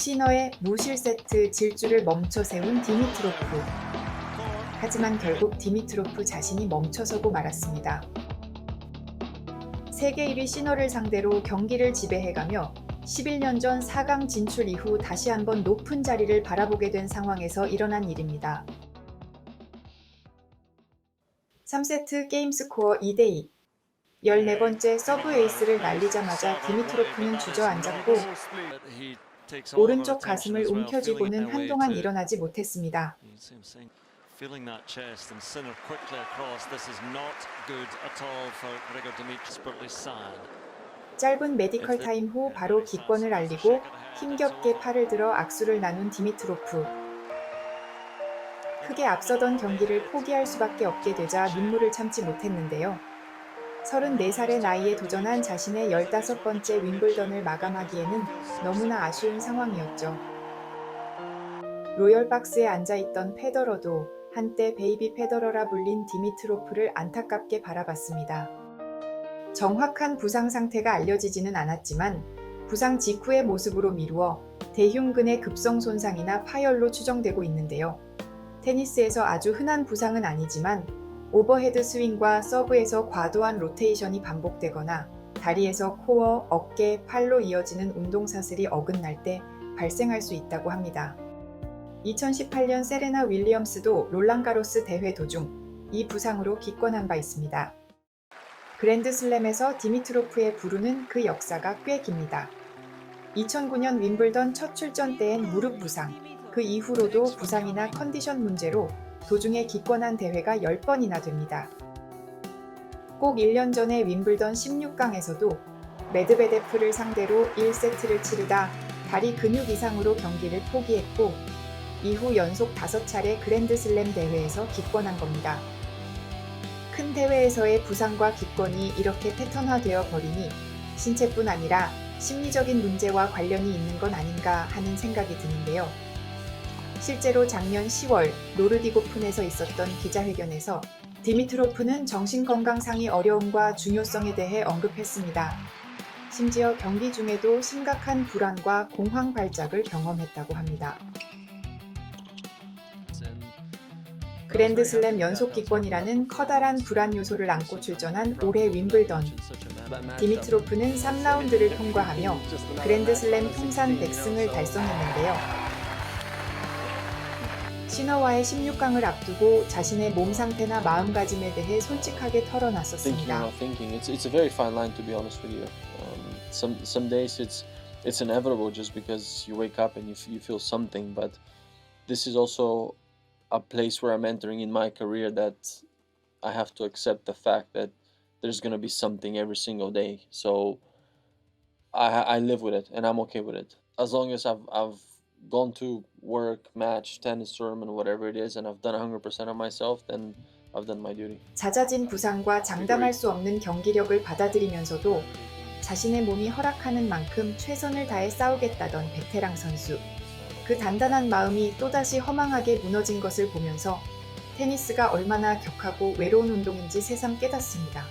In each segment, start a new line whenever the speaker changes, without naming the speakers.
시너의 무실 세트 질주를 멈춰 세운 디미트로프. 하지만 결국 디미트로프 자신이 멈춰서고 말았습니다. 세계 1위 시너를 상대로 경기를 지배해가며 11년 전 4강 진출 이후 다시 한번 높은 자리를 바라보게 된 상황에서 일어난 일입니다. 3세트 게임 스코어 2대2. 14번째 서브 에이스를 날리자마자 디미트로프는 주저앉았고 오른쪽 가슴을 움켜쥐고는 한동안 일어나지 못했습니다. 짧은 메디컬 타임 후 바로 기권을 알리고 힘겹게 팔을 들어 악수를 나눈 디미트로프. 크게 앞서던 경기를 포기할 수밖에 없게 되자 눈물을 참지 못했는데요. 34살의 나이에 도전한 자신의 15번째 윈블던을 마감하기에는 너무나 아쉬운 상황이었죠. 로열 박스에 앉아있던 페더러도 한때 베이비 페더러라 불린 디미트로프를 안타깝게 바라봤습니다. 정확한 부상 상태가 알려지지는 않았지만 부상 직후의 모습으로 미루어 대흉근의 급성 손상이나 파열로 추정되고 있는데요. 테니스에서 아주 흔한 부상은 아니지만 오버헤드 스윙과 서브에서 과도한 로테이션이 반복되거나 다리에서 코어, 어깨, 팔로 이어지는 운동 사슬이 어긋날 때 발생할 수 있다고 합니다. 2018년 세레나 윌리엄스도 롤랑가로스 대회 도중 이 부상으로 기권한 바 있습니다. 그랜드슬램에서 디미트로프의 부르는 그 역사가 꽤 깁니다. 2009년 윈블던 첫 출전 때엔 무릎 부상, 그 이후로도 부상이나 컨디션 문제로 도중에 기권한 대회가 10번이나 됩니다. 꼭 1년 전에 윈블던 16강에서도 메드베데프를 상대로 1세트를 치르다 다리 근육 이상으로 경기를 포기했고 이후 연속 5차례 그랜드슬램 대회에서 기권한 겁니다. 큰 대회에서의 부상과 기권이 이렇게 패턴화되어 버리니 신체뿐 아니라 심리적인 문제와 관련이 있는 건 아닌가 하는 생각이 드는데요. 실제로 작년 10월 노르디고픈에서 있었던 기자회견에서 디미트로프는 정신건강상의 어려움과 중요성에 대해 언급했습니다. 심지어 경기 중에도 심각한 불안과 공황 발작을 경험했다고 합니다. 그랜드슬램 연속 기권이라는 커다란 불안 요소를 안고 출전한 올해 윈블던. 디미트로프는 3라운드를 통과하며 그랜드슬램 통산 100승을 달성했는데요. 시너와의 16강을 앞두고 자신의 몸 상태나 마음가짐에 대해 솔직하게
thinking or
털어놨었습니다.
not thinking. It's it's a very fine line to be honest with you. Um, some some days it's it's inevitable just because you wake up and you f- you feel something, but this is also a place where I'm entering in my career that I have to accept the fact that there's gonna be something every single day. So I I live with it and I'm okay with it as long as I've I've gone to work, match, tennis tournament, whatever it is, and I've done 100% of myself, then I've done my duty.
잦아진 부상과 장담할 수 없는 경기력을 받아들이면서도 자신의 몸이 허락하는 만큼 최선을 다해 싸우겠다던 베테랑 선수. 그 단단한 마음이 또다시 허망하게 무너진 것을 보면서 테니스가 얼마나 격하고 외로운 운동인지 새삼 깨닫습니다.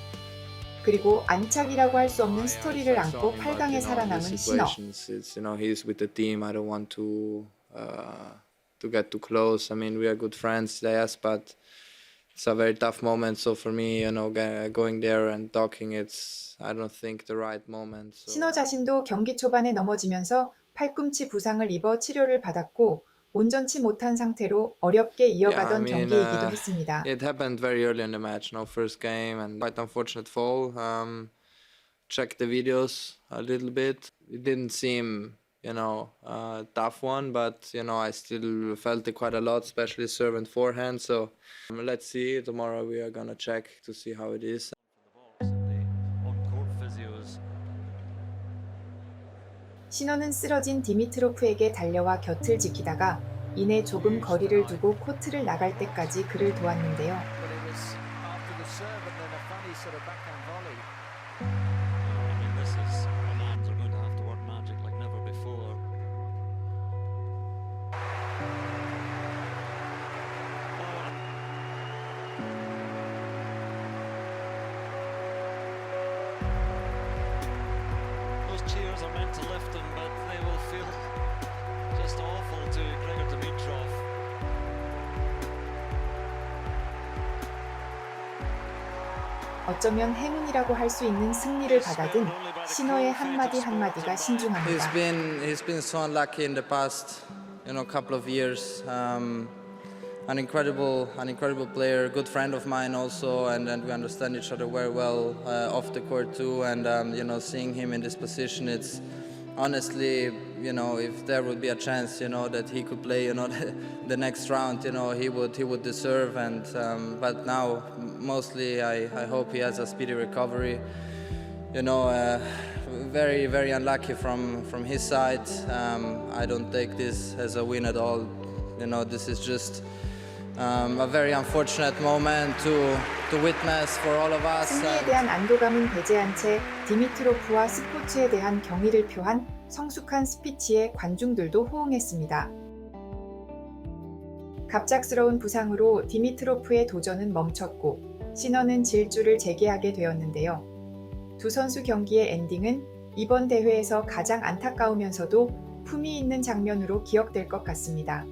그리고 안착이라고 할 수 없는 스토리를 안고 8강에 살아남은 신어.
You know he's with the team. I don't want to uh, to get too close. I mean we are good friends, yes, but it's a very tough moment. So for me, you know, going there and talking, it's I don't think the right moment. So.
신어 자신도 경기 초반에 넘어지면서 팔꿈치 부상을 입어 치료를 받았고 온전치 못한 상태로 어렵게 이어가던
Yeah, I mean,
경기이기도
uh,
했습니다.
It happened very early in the match, no first game, and quite unfortunate fall. Um, checked the videos a little bit. It didn't seem, you know, a tough one, but you know, I still felt it quite a lot, especially serve and forehand. So um, let's see. Tomorrow we are gonna check to see how it is.
신호는 쓰러진 디미트로프에게 달려와 곁을 지키다가 이내 조금 거리를 두고 코트를 나갈 때까지 그를 도왔는데요.
but they will feel Just awful to Grigor Dimitrov.
어쩌면 행운이라고 할 수 있는 승리를 받아든 신호의 한마디 한마디가
He's
신중합니다.
been he's been so unlucky in the past, you know, couple of years. Um, an incredible, an incredible player, good friend of mine also, and, and we understand each other very well uh, off the court too. And um, you know, seeing him in this position, it's honestly, you know, if there would be a chance, you know, that he could play, you know, the, next round, you know, he would he would deserve. And um, but now, mostly, I, I hope he has a speedy recovery you know, uh, very very unlucky from from his side. Um, I don't take this as a win at all. You know, this is just um, a very unfortunate moment to to witness for all of us.
승리에 대한 안도감은 배제한 채 디미트로프와 스포츠에 대한 경의를 표한 성숙한 스피치에 관중들도 호응했습니다. 갑작스러운 부상으로 디미트로프의 도전은 멈췄고 신원은 질주를 재개하게 되었는데요. 두 선수 경기의 엔딩은 이번 대회에서 가장 안타까우면서도 품위 있는 장면으로 기억될 것 같습니다.